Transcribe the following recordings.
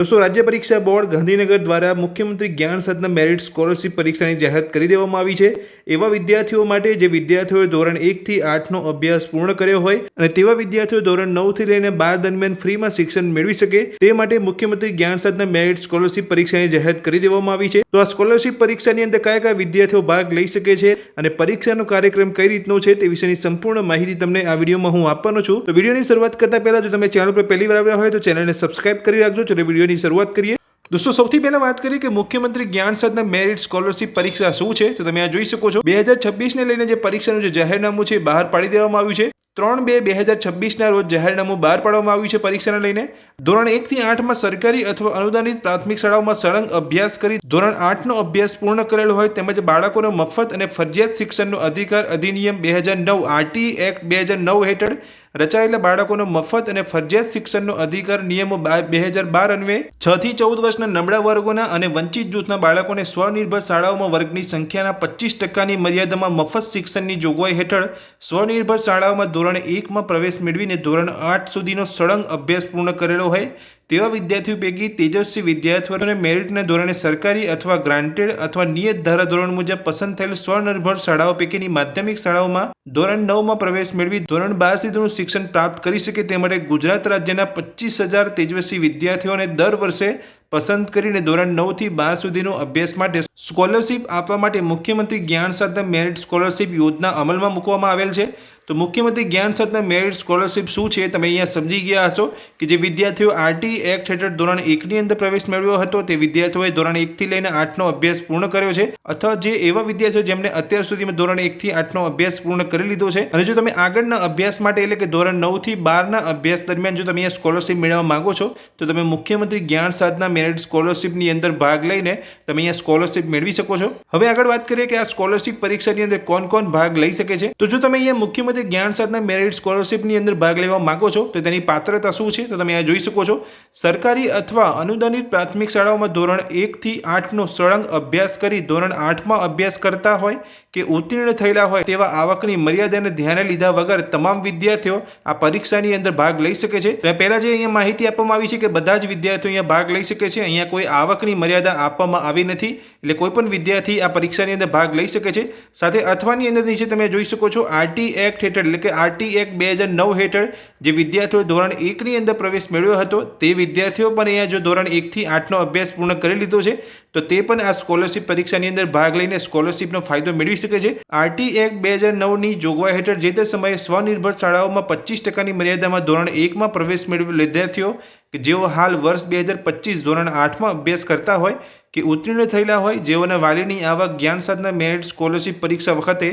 દોસ્તો, રાજ્ય પરીક્ષા બોર્ડ ગાંધીનગર દ્વારા મુખ્યમંત્રી જ્ઞાન સાધના મેરિટ સ્કોલરશિપ પરીક્ષાની જાહેરાત કરી દેવામાં આવી છે. એવા વિદ્યાર્થીઓ માટે જે વિદ્યાર્થીઓએ ધોરણ એકથી આઠનો અભ્યાસ પૂર્ણ કર્યો હોય અને તેવા વિદ્યાર્થીઓ ધોરણ નવથી લઈને બાર દરમિયાન ફ્રીમાં શિક્ષણ મેળવી શકે, તે માટે મુખ્યમંત્રી જ્ઞાન સાધના મેરિટ સ્કોલરશિપ પરીક્ષાની જાહેરાત કરી દેવામાં આવી છે. તો આ સ્કોલરશિપ પરીક્ષાની અંદર કયા કયા વિદ્યાર્થીઓ ભાગ લઈ શકે છે અને પરીક્ષાનો કાર્યક્રમ કઈ રીતનો છે તે વિશેની સંપૂર્ણ માહિતી તમને આ વિડીયોમાં હું આપવાનો છું. તો વિડીયોની શરૂઆત કરતા પહેલા જો તમે ચેનલ પર પહેલી વાર આવ્યા હોય તો ચેનલને સબસ્ક્રાઇબ કરી રાખજો. ચલો વિડીયોની શરૂઆત કરીએ. દોસ્તો, સૌથી પહેલા વાત કરીએ કે મુખ્યમંત્રી જ્ઞાન સાધના મેરિટ સ્કોલરશિપ પરીક્ષા શું છે? તો તમે આ જોઈ શકો છો. બે હજાર છવ્વીસને લઈને જે પરીક્ષાનું જે જાહેરનામું છે બહાર પાડી દેવામાં આવ્યું છે. ત્રણ બે બે હજાર છવ્વીસના રોજ જાહેરનામું બહાર પાડવામાં આવ્યું છે પરીક્ષાને લઈને. ધોરણ એકથી આઠમાં સરકારી અથવા અનુદાનિત પ્રાથમિક શાળાઓમાં સળંગ અભ્યાસ કરી ધોરણ આઠનો અભ્યાસ પૂર્ણ કરેલો હોય તેમજ બાળકોનો મફત અને ફરજિયાત શિક્ષણનો અધિકાર અધિનિયમ બે હજાર નવ આરટી એક્ટ બે હજાર નવ હેઠળ રચાયેલા બાળકોનો મફત અને ફરજિયાત શિક્ષણનો અધિકાર નિયમો બે હજાર બાર અન્વયે છ થી ચૌદ વર્ષના નબળા વર્ગોના અને વંચિત જૂથના બાળકોને સ્વનિર્ભર શાળાઓમાં વર્ગની સંખ્યાના પચીસ ટકાની મર્યાદામાં મફત શિક્ષણની જોગવાઈ હેઠળ સ્વનિર્ભર શાળાઓમાં ધોરણ એકમાં પ્રવેશ મેળવીને ધોરણ આઠ સુધીનો સળંગ અભ્યાસ પૂર્ણ કરેલો હોય તેવા વિદ્યાર્થીઓ પૈકી તેજસ્વી વિદ્યાર્થીઓને મેરિટના ધોરણે સરકારી અથવા ગ્રાન્ટેડ અથવા નિયત ધારાધોરણ મુજબ પસંદ થયેલ સ્વનિર્ભર શાળાઓ પૈકીની માધ્યમિક શાળાઓમાં ધોરણ નવમાં પ્રવેશ મેળવી ધોરણ બાર સુધીનું શિક્ષણ પ્રાપ્ત કરી શકે તે માટે ગુજરાત રાજ્યના પચીસ હજાર તેજસ્વી વિદ્યાર્થીઓને દર વર્ષે પસંદ કરીને ધોરણ નવથી બાર સુધીનો અભ્યાસ માટે સ્કોલરશિપ આપવા માટે મુખ્યમંત્રી જ્ઞાન સાધન મેરિટ સ્કોલરશિપ યોજના અમલમાં મૂકવામાં આવેલ છે. તો મુખ્યમંત્રી જ્ઞાન સાધના મેરિટ સ્કોલરશિપ શું છે? તમે અહીંયા સમજી ગયા હશો કે જે વિદ્યાર્થીઓ આરટી એક્ટ હેઠળ ધોરણ એકની અંદર પ્રવેશ મેળવ્યો હતો, તે વિદ્યાર્થીઓએ ધોરણ એકથી લઈને આઠનો અભ્યાસ પૂર્ણ કર્યો છે. અથવા જે એવા વિદ્યાર્થીઓ જેમને અત્યાર સુધીમાં ધોરણ એકથી આઠનો અભ્યાસ પૂર્ણ કરી લીધો છે. અને જો તમે આગળના અભ્યાસ માટે એટલે કે ધોરણ નવથી બારના અભ્યાસ દરમિયાન જો તમે અહીંયા સ્કોલરશિપ મેળવવા માંગો છો, તો તમે મુખ્યમંત્રી જ્ઞાન સાધના મેરિટ સ્કોલરશિપની અંદર ભાગ લઈને તમે અહીંયા સ્કોલરશિપ મેળવી શકો છો. હવે આગળ વાત કરીએ કે આ સ્કોલરશિપ પરીક્ષાની અંદર કોણ કોણ ભાગ લઈ શકે છે? તો જો તમે અહીંયા મુખ્યમંત્રી જ્ઞાન સાધના મેરિટ સ્કોલરશિપની અંદર ભાગ લેવા માંગો છો, તો તેની પાત્રતા શું છે? તો તમે આ જોઈ શકો છો. સરકારી અથવા અનુદાનિત પ્રાથમિક શાળાઓમાં ધોરણ એકથી આઠનો સળંગ અભ્યાસ કરી ધોરણ આઠમાં અભ્યાસ કરતા હોય કે ઉત્તીર્ણ થયેલા હોય તેવા આવકની મર્યાદાને ધ્યાને લીધા વગર તમામ વિદ્યાર્થીઓ આ પરીક્ષાની અંદર ભાગ લઈ શકે છે. તો પહેલા જે અહીંયા માહિતી આપવામાં આવી છે કે બધા જ વિદ્યાર્થીઓ અહીંયા ભાગ લઈ શકે છે. અહીંયા કોઈ આવકની મર્યાદા આપવામાં આવી નથી, એટલે કોઈ પણ વિદ્યાર્થી આ પરીક્ષાની અંદર ભાગ લઈ શકે છે. સાથે અથવાની અંદર નીચે તમે જોઈ શકો છો, આરટી એક્ટ હેઠળ, એટલે કે આરટી એક્ટ બે હજાર નવ હેઠળ જે વિદ્યાર્થીઓ ધોરણ એકની અંદર પ્રવેશ મેળવ્યો હતો, તે વિદ્યાર્થીઓ પણ અહીંયા જો ધોરણ એકથી આઠનો અભ્યાસ પૂર્ણ કરી લીધો છે તો તે પણ આ સ્કોલરશિપ પરીક્ષાની અંદર ભાગ લઈને સ્કોલરશિપનો ફાયદો મેળવી શકે છે. આરટી એક્ટ બે હજાર નવની જોગવાઈ હેઠળ જે તે સમયે સ્વનિર્ભર શાળાઓમાં પચીસ ટકાની મર્યાદામાં ધોરણ એકમાં પ્રવેશ મેળવેલ વિદ્યાર્થીઓ કે જેઓ હાલ વર્ષ બે હજાર પચીસ ધોરણ આઠમાં અભ્યાસ કરતા હોય કે ઉત્તીર્ણ થયેલા હોય જેઓના વાલીની આવક જ્ઞાન સાધના મેરિટ સ્કોલરશિપ પરીક્ષા વખતે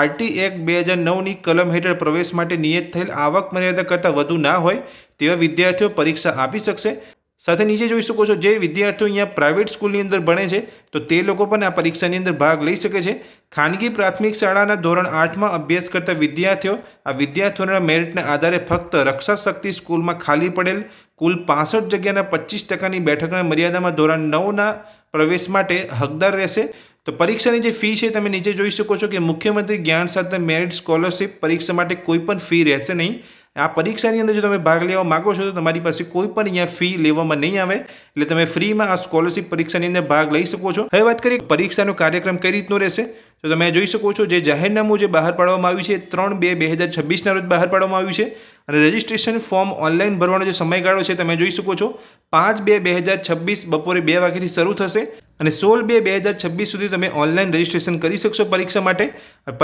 આરટી એક્ટ બે હજાર નવની કલમ હેઠળ પ્રવેશ માટે નિયત થયેલ આવક મર્યાદા કરતાં વધુ ના હોય તેવા વિદ્યાર્થીઓ પરીક્ષા આપી શકશે. સાથે નીચે જોઈ શકો છો, જે વિદ્યાર્થીઓ અહીંયા પ્રાઇવેટ સ્કૂલની અંદર ભણે છે, તો તે લોકો પણ આ પરીક્ષાની અંદર ભાગ લઈ શકે છે. ખાનગી પ્રાથમિક શાળાના ધોરણ આઠમાં અભ્યાસ કરતા વિદ્યાર્થીઓ, આ વિદ્યાર્થીઓના મેરિટના આધારે ફક્ત રક્ષા શક્તિ સ્કૂલમાં ખાલી પડેલ કુલ પાસઠ જગ્યાના પચીસ ટકાની બેઠકના મર્યાદામાં ધોરણ નવના પ્રવેશ માટે હકદાર રહેશે. તો પરીક્ષાની જે ફી છે, તમે નીચે જોઈ શકો છો કે મુખ્યમંત્રી જ્ઞાન સાથે મેરિટ સ્કોલરશિપ પરીક્ષા માટે કોઈ પણ ફી રહેશે નહીં. આ પરીક્ષાની અંદર જો તમે ભાગ લેવા માગો છો તો તમારી પાસે કોઈ પણ અહીંયા ફી લેવામાં નહીં આવે. એટલે તમે ફ્રીમાં આ સ્કોલરશિપ પરીક્ષાની અંદર ભાગ લઈ શકો છો. હવે વાત કરીએ પરીક્ષાનો કાર્યક્રમ કઈ રીતનો રહેશે? તો તમે જોઈ શકો છો જે જાહેરનામું જે બહાર પાડવામાં આવ્યું છે ત્રણ બે બે હજાર છવ્વીસના રોજ બહાર પાડવામાં આવ્યું છે. અને રજિસ્ટ્રેશન ફોર્મ ઓનલાઈન ભરવાનો જે સમયગાળો છે તમે જોઈ શકો છો. પાંચ બે બે હજાર છવ્વીસ બપોરે બે વાગ્યાથી શરૂ થશે. અને સોળ બે બે હજાર છવ્વીસ સુધી તમે ઓનલાઈન રજિસ્ટ્રેશન કરી શકશો પરીક્ષા માટે.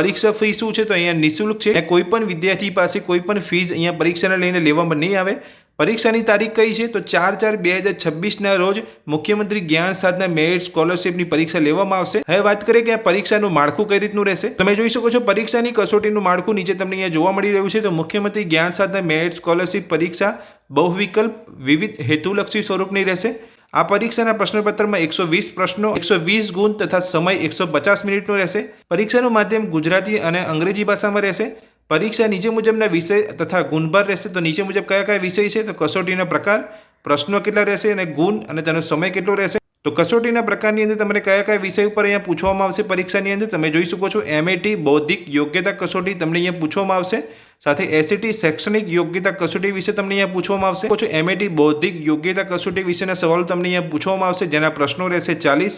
પરીક્ષા ફી શું છે તો અહીંયા નિઃશુલ્ક છે. કોઈ પણ વિદ્યાર્થી પાસે કોઈ પણ ફીઝ અહીંયા પરીક્ષાને લઈને લેવામાં નહીં આવે. પરીક્ષાની તારીખ કઈ છે તો ચાર ચાર બે હજાર છવ્વીસના રોજ મુખ્યમંત્રી જ્ઞાન સાધના મેરિટ સ્કોલરશિપની પરીક્ષા લેવામાં આવશે. હવે વાત કરીએ કે આ પરીક્ષાનું માળખું કઈ રીતનું રહેશે? તમે જોઈ શકો છો પરીક્ષાની કસોટીનું માળખું નીચે તમને અહીંયા જોવા મળી રહ્યું છે. તો મુખ્યમંત્રી જ્ઞાન સાધના મેરિટ સ્કોલરશિપ પરીક્ષા બહુવિકલ્પ વિવિધ હેતુલક્ષી સ્વરૂપની રહેશે. આ પરીક્ષાના પ્રશ્નપત્રમાં એકસો વીસ પ્રશ્નો, એકસો વીસ ગુણ તથા સમય એકસો પચાસ મિનિટનો રહેશે. પરીક્ષાનું માધ્યમ ગુજરાતી અને અંગ્રેજી ભાષામાં રહેશે. પરીક્ષા નીચે મુજબના વિષય તથા ગુણભાર રહેશે તો નીચે મુજબ કયા કયા વિષય છે તો કસોટીનો પ્રકાર, પ્રશ્નો કેટલા રહેશે અને ગુણ અને તેનો સમય કેટલો રહેશે. તો કસોટીના પ્રકારની અંદર તમને કયા કયા વિષય ઉપર અહીંયા પૂછવામાં આવશે પરીક્ષાની અંદર તમે જોઈ શકો છો. એમએટી બૌદ્ધિક યોગ્યતા કસોટી તમને અહીંયા પૂછવામાં આવશે. સાથે એસીટી શૈક્ષણિક યોગ્યતા કસોટી વિશે તમને અહીંયા પૂછવામાં આવશે. પછી એમએટી બૌદ્ધિક યોગ્યતા કસોટી વિશેના સવાલો તમને અહીંયા પૂછવામાં આવશે, જેના પ્રશ્નો રહેશે ચાલીસ,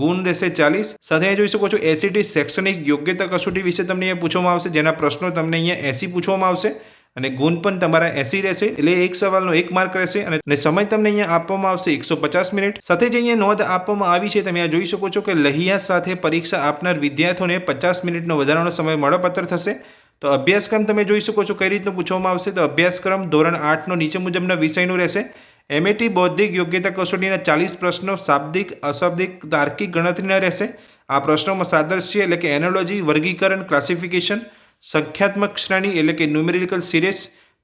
ગુણ રહેશે ચાલીસ. સાથે જોઈ શકો છો એસીટી શૈક્ષણિક યોગ્યતા કસોટી વિશે તમને અહીંયા પૂછવામાં આવશે, જેના પ્રશ્નો તમને અહીંયા એસી પૂછવામાં આવશે. અને ગુણ પણ તમારા એસી રહેશે, એટલે એક સવાલનો એક માર્ક રહેશે અને સમય તમને અહીંયા આપવામાં આવશે એકસો પચાસ મિનિટ. સાથે જે અહીંયા નોંધ આપવામાં આવી છે, તમે આ જોઈ શકો છો કે લહિયા સાથે પરીક્ષા આપનાર વિદ્યાર્થીઓને પચાસ મિનિટનો વધારાનો સમય મળપત્ર થશે. તો અભ્યાસક્રમ તમે જોઈ શકો છો કઈ રીતનું પૂછવામાં આવશે? તો અભ્યાસક્રમ ધોરણ આઠનો નીચે મુજબના વિષયનું રહેશે. એમએટી બૌદ્ધિક યોગ્યતા કસોટીના ચાલીસ પ્રશ્નો શાબ્દિક, અશાબ્દિક, તાર્કિક ગણતરીના રહેશે. આ પ્રશ્નોમાં સાદૃશ્ય એટલે કે એનોલોજી, વર્ગીકરણ, ક્લાસિફિકેશન, સંખ્યાત્મક શ્રેણી એટલે કે ન્યુમેરિકલ સિરીઝ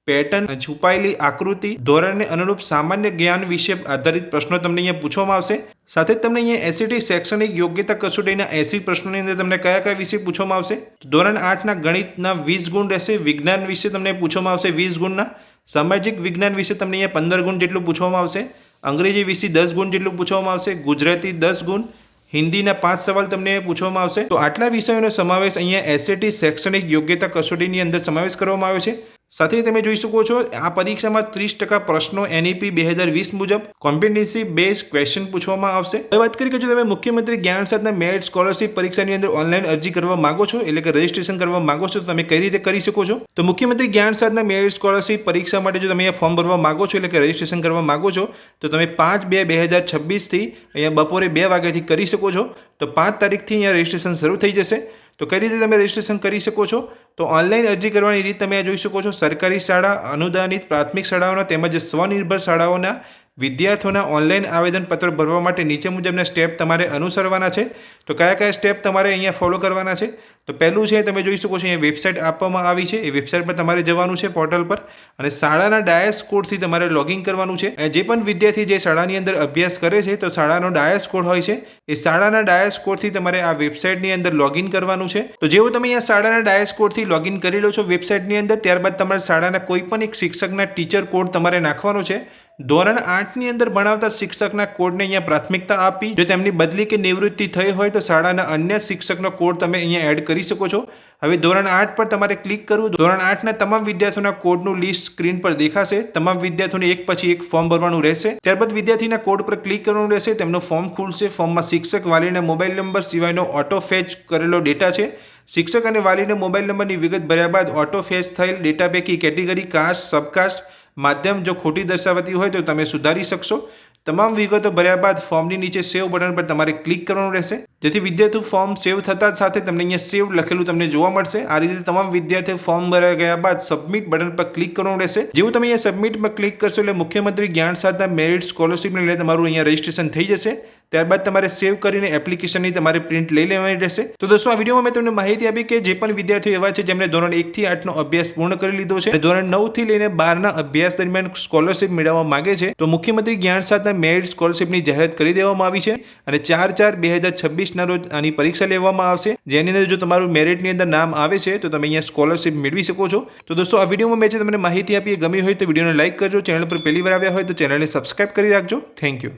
પેટર્ન છુપાયેલી આકૃતિ ધોરણને અનુરૂપ સામાન્ય જ્ઞાન વિશે આધારિત પ્રશ્નો તમને અહીંયા પૂછવામાં આવશે. સાથે તમને અહીંયા એસીટી શૈક્ષણિક યોગ્યતા કસોટીના એસી પ્રશ્નોની અંદર તમને કયા કયા વિષય પૂછવામાં આવશે? ધોરણ આઠના ગણિતના વીસ ગુણ રહેશે, વિજ્ઞાન વિશે તમને પૂછવામાં આવશે વીસ ગુણના. સામાજિક વિજ્ઞાન વિશે તમને અહીંયા પંદર ગુણ જેટલું પૂછવામાં આવશે. અંગ્રેજી વિશે દસ ગુણ જેટલું પૂછવામાં આવશે. ગુજરાતી દસ ગુણ. હિન્દીના પાંચ સવાલ તમને પૂછવામાં આવશે. તો આટલા વિષયોનો સમાવેશ અહીંયા એસએટી શૈક્ષણિક યોગ્યતા કસોટીની અંદર સમાવેશ કરવામાં આવ્યો છે. સાથે તમે જોઈ શકો છો, આ પરીક્ષામાં ત્રીસ ટકા પ્રશ્નો એનઈપી બે હજાર વીસ મુજબ કોમ્પિટન્સી બેઝ ક્વેશ્ચન પૂછવામાં આવશે. હવે વાત કરીએ કે જો તમે મુખ્યમંત્રી જ્ઞાન સાથના મેરિટ સ્કોલરશિપ પરીક્ષાની અંદર ઓનલાઈન અરજી કરવા માંગો છો, એટલે કે રજીસ્ટ્રેશન કરવા માંગો છો, તો તમે કઈ રીતે કરી શકો છો? તો મુખ્યમંત્રી જ્ઞાન સાધના મેરિટ સ્કોલરશિપ પરીક્ષા માટે જો તમે અહીંયા ફોર્મ ભરવા માંગો છો, એટલે કે રજીસ્ટ્રેશન કરવા માંગો છો, તો તમે પાંચ બે બે હજાર છવ્વીસથી અહીંયા બપોરે બે વાગ્યાથી કરી શકો છો. તો પાંચ તારીખથી અહીંયા રજીસ્ટ્રેશન શરૂ થઈ જશે. તો કઈ રીતે તમે રજીસ્ટ્રેશન કરી શકો છો? તો ઓનલાઈન અરજી કરવાની રીત તમે આ જોઈ શકો છો. સરકારી શાળા, અનુદાનિત પ્રાથમિક શાળાઓના તેમજ સ્વનિર્ભર શાળાઓના વિદ્યાર્થીઓના ઓનલાઈન આવેદનપત્ર ભરવા માટે નીચે મુજબના સ્ટેપ તમારે અનુસરવાના છે. તો કયા કયા સ્ટેપ તમારે અહીંયા ફોલો કરવાના છે? તો પહેલું છે, તમે જોઈ શકો છો, અહીંયા વેબસાઇટ આપવામાં આવી છે. એ વેબસાઇટ પર તમારે જવાનું છે પોર્ટલ પર અને શાળાના ડાયસ કોડથી તમારે લોગિન કરવાનું છે. જે પણ વિદ્યાર્થી જે શાળાની અંદર અભ્યાસ કરે છે, તો શાળાનો ડાયસ કોડ હોય છે. એ શાળાના ડાયસ કોડથી તમારે આ વેબસાઇટની અંદર લોગિન કરવાનું છે. તો જેવું તમે અહીંયા શાળાના ડાયસ કોડથી લોગિન કરી લો છો વેબસાઇટની અંદર, ત્યારબાદ તમારે શાળાના કોઈ પણ એક શિક્ષકના ટીચર કોડ તમારે નાખવાનો છે. ધોરણ આઠની અંદર ભણાવતા શિક્ષકના કોડને અહીંયા પ્રાથમિકતા આપી. જો તેમની બદલી કે નિવૃત્તિ થઈ હોય, તો શાળાના અન્ય શિક્ષકનો કોડ તમે અહીંયા એડ કરી શકો છો. હવે ધોરણ આઠ પર તમારે ક્લિક કરવું. ધોરણ આઠના તમામ વિદ્યાર્થીઓના કોડનું લિસ્ટ સ્ક્રીન પર દેખાશે. તમામ વિદ્યાર્થીઓને એક પછી એક ફોર્મ ભરવાનું રહેશે. ત્યારબાદ વિદ્યાર્થીના કોડ પર ક્લિક કરવાનું રહેશે. તેમનું ફોર્મ ખુલશે. ફોર્મમાં શિક્ષક વાલીના મોબાઈલ નંબર સિવાયનો ઓટો ફેચ કરેલો ડેટા છે. શિક્ષક અને વાલીને મોબાઈલ નંબરની વિગત ભર્યા બાદ ઓટો ફેચ થયેલ ડેટા પૈકી કેટેગરી કાસ્ટ સબકાસ્ટ માધ્યમ જો ખોટી દર્શાવતી હોય તો તમે સુધારી શકશો. તમામ વિગતો ભર્યા બાદ ફોર્મની નીચે સેવ બટન પર તમારે ક્લિક કરવાનું રહેશે. જેથી વિદ્યાર્થીઓ ફોર્મ સેવ થતાં સાથે તમને અહીંયા સેવ લખેલું તમને જોવા મળશે. આ રીતે તમામ વિદ્યાર્થીઓ ફોર્મ ભરાઈ ગયા બાદ સબમિટ બટન પર ક્લિક કરવાનું રહેશે. જેવું તમે અહીંયા સબમિટ પર ક્લિક કરશો એટલે મુખ્યમંત્રી જ્ઞાન સાધના મેરિટ સ્કોલરશિપને લઈને તમારું અહીંયા રજીસ્ટ્રેશન થઈ જશે. ત્યારબાદ તમારે સેવ કરીને એપ્લિકેશનની તમારે પ્રિન્ટ લઈ લેવાની રહેશે. તો દોસ્તો, આ વિડીયોમાં મેં તમને માહિતી આપી કે જે પણ વિદ્યાર્થીઓ એવા છે જેમણે ધોરણ એકથી આઠનો અભ્યાસ પૂર્ણ કરી લીધો છે ધોરણ નવથી લઈને બારના અભ્યાસ દરમિયાન સ્કોલરશિપ મેળવવા માંગે છે, તો મુખ્યમંત્રી જ્ઞાન સાથના મેરિટ સ્કોલરશિપની જાહેરાત કરી દેવામાં આવી છે અને ચાર ચાર બે હજાર છવ્વીસના રોજ આની પરીક્ષા લેવામાં આવશે. જેની અંદર જો તમારું મેરિટની અંદર નામ આવે છે, તો તમે અહીંયા સ્કોલરશિપ મેળવી શકો છો. તો દોસ્તો, આ વિડીયોમાં મેં જે તમને માહિતી આપી ગમી હોય તો વિડીયોને લાઇક કરજો. ચેનલ પર પહેલી વાર આવ્યા હોય તો ચેનલને સબસ્ક્રાઇબ કરી રાખજો. Thank you